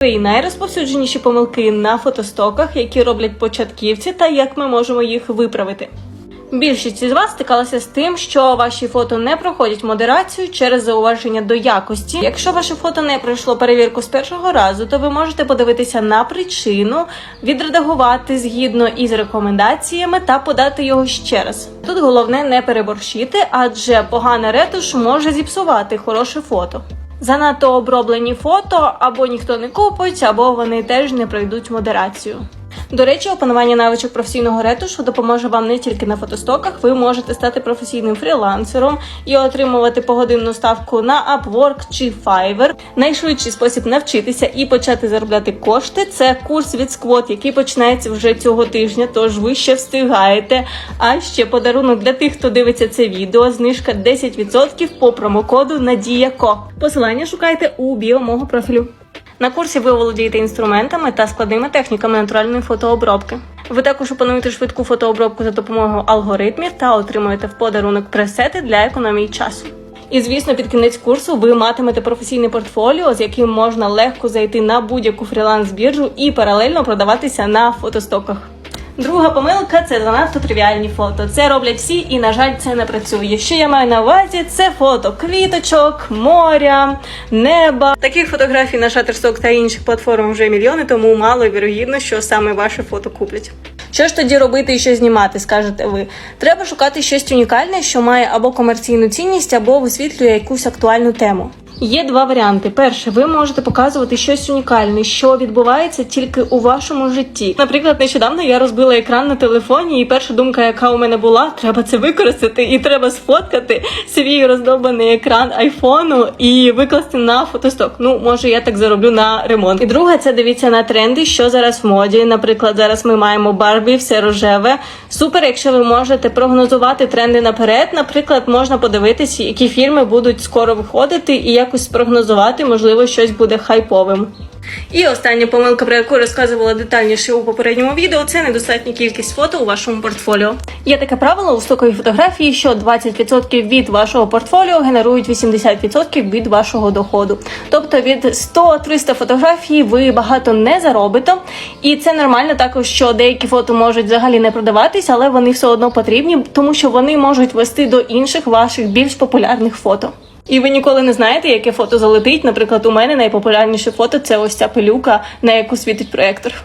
Три найрозповсюдженіші помилки на фотостоках, які роблять початківці, та як ми можемо їх виправити. Більшість із вас стикалася з тим, що ваші фото не проходять модерацію через зауваження до якості. Якщо ваше фото не пройшло перевірку з першого разу, то ви можете подивитися на причину, відредагувати згідно із рекомендаціями та подати його ще раз. Тут головне не переборщити, адже погана ретуш може зіпсувати хороше фото. Занадто оброблені фото або ніхто не купить, або вони теж не пройдуть модерацію. До речі, опанування навичок професійного ретушу допоможе вам не тільки на фотостоках. Ви можете стати професійним фрілансером і отримувати погодинну ставку на Upwork чи Fiverr. Найшвидший спосіб навчитися і почати заробляти кошти це курс від Squad, який починається вже цього тижня. Тож ви ще встигаєте. А ще подарунок для тих, хто дивиться це відео. Знижка 10% по промокоду Надія.ко. Посилання шукайте у біо профілю. На курсі ви володієте інструментами та складними техніками натуральної фотообробки. Ви також опануєте швидку фотообробку за допомогою алгоритмів та отримуєте в подарунок пресети для економії часу. І звісно, під кінець курсу ви матимете професійне портфоліо, з яким можна легко зайти на будь-яку фріланс-біржу і паралельно продаватися на фотостоках. Друга помилка це занадто тривіальні фото. Це роблять всі, і на жаль, це не працює. Що я маю на увазі? Це фото квіточок, моря, неба. Таких фотографій на Shutterstock та інших платформах вже мільйони, тому мало вірогідно, що саме ваше фото куплять. Що ж тоді робити і що знімати, скажете ви? Треба шукати щось унікальне, що має або комерційну цінність, або висвітлює якусь актуальну тему. Є два варіанти. Перше, ви можете показувати щось унікальне, що відбувається тільки у вашому житті. Наприклад, нещодавно я розбила екран на телефоні, і перша думка, яка у мене була, треба це використати, і треба сфоткати свій роздобаний екран айфону і викласти на фотосток. Ну, може, я так зароблю на ремонт. І друге, це дивіться на тренди, що зараз в моді. Наприклад, зараз ми маємо Барбі, все рожеве. Супер, якщо ви можете прогнозувати тренди наперед. Наприклад, можна подивитися, які фільми будуть скоро виходити, і якось спрогнозувати, можливо, щось буде хайповим. І остання помилка, про яку розказувала детальніше у попередньому відео, це недостатня кількість фото у вашому портфоліо. Є таке правило у стоковій фотографії, що 20% від вашого портфоліо генерують 80% від вашого доходу. Тобто від 100-300 фотографій ви багато не заробите, і це нормально також, що деякі фото можуть взагалі не продаватись, але вони все одно потрібні, тому що вони можуть вести до інших ваших більш популярних фото. І ви ніколи не знаєте, яке фото залетить. Наприклад, у мене найпопулярніше фото це ось ця пилюка, на яку світить проектор.